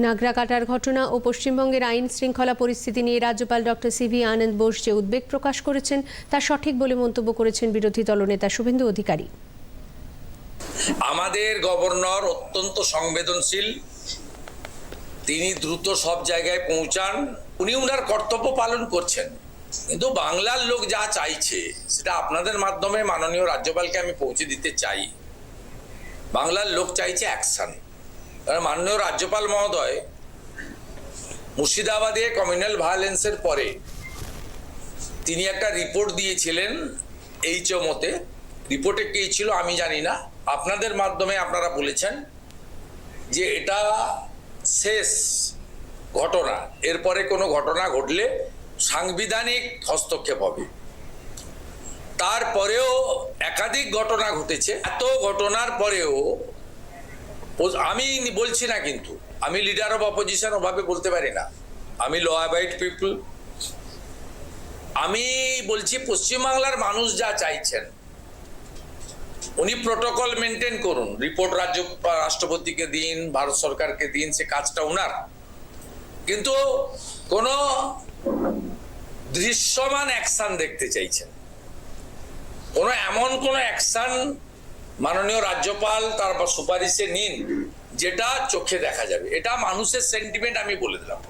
নাগরা কাটার ঘটনা ও পশ্চিমবঙ্গের আইন শৃঙ্খলা পরিস্থিতি নিয়ে রাজ্যপাল ডক্টর সিভি আনন্দ বোস যে উদ্বেগ প্রকাশ করেছেন, তা সঠিক বলে মন্তব্য করেছেন বিরোধী দলনেতা শুভেন্দু অধিকারী। আমাদের গভর্নর অত্যন্ত সংবেদনশীল। তিনি দ্রুত সব জায়গায় পৌঁছান। উনি উনার কর্তব্য পালন করছেন। কিন্তু বাংলার লোক যা চাইছে, সেটা আপনাদের মাধ্যমে মাননীয় রাজ্যপালকে আমি পৌঁছে দিতে চাই। বাংলার লোক চাইছে অ্যাকশন। কারণ মাননীয় রাজ্যপাল মহোদয় মুর্শিদাবাদে কমিউনাল ভায়োলেন্সের পরে তিনি একটা রিপোর্ট দিয়েছিলেন এইচও মতে রিপোর্টে কি ছিল আমি জানি না। আপনাদের মাধ্যমে আপনারা বলেছেন যে এটা শেষ ঘটনা। এরপরে কোনো ঘটনা ঘটলে সাংবিধানিক হস্তক্ষেপ হবে। তারপরেও একাধিক ঘটনা ঘটেছে। এত ঘটনার পরেও আমি বলছি না কিন্তু। আমি লিডার অফ অপোজিশন ওভাবে বলতে পারি না। আমি ল অ্যাবাইড পিপল আমি বলছি পশ্চিমবাংলার মানুষ যা চাইছেন, উনি প্রোটোকল মেনটেন করুন। রিপোর্ট রাজ্য রাষ্ট্রপতিকে দিন, ভারত সরকারকে দিন, সে কাজটা উনার। কিন্তু কোনো দৃশ্যমান অ্যাকশন দেখতে চাইছেন। কোনো এমন কোনো অ্যাকশন মাননীয় রাজ্যপাল তার সুপারিশে নিন, যেটা চোখে দেখা যাবে। এটা মানুষের সেন্টিমেন্ট আমি বলে দিলাম।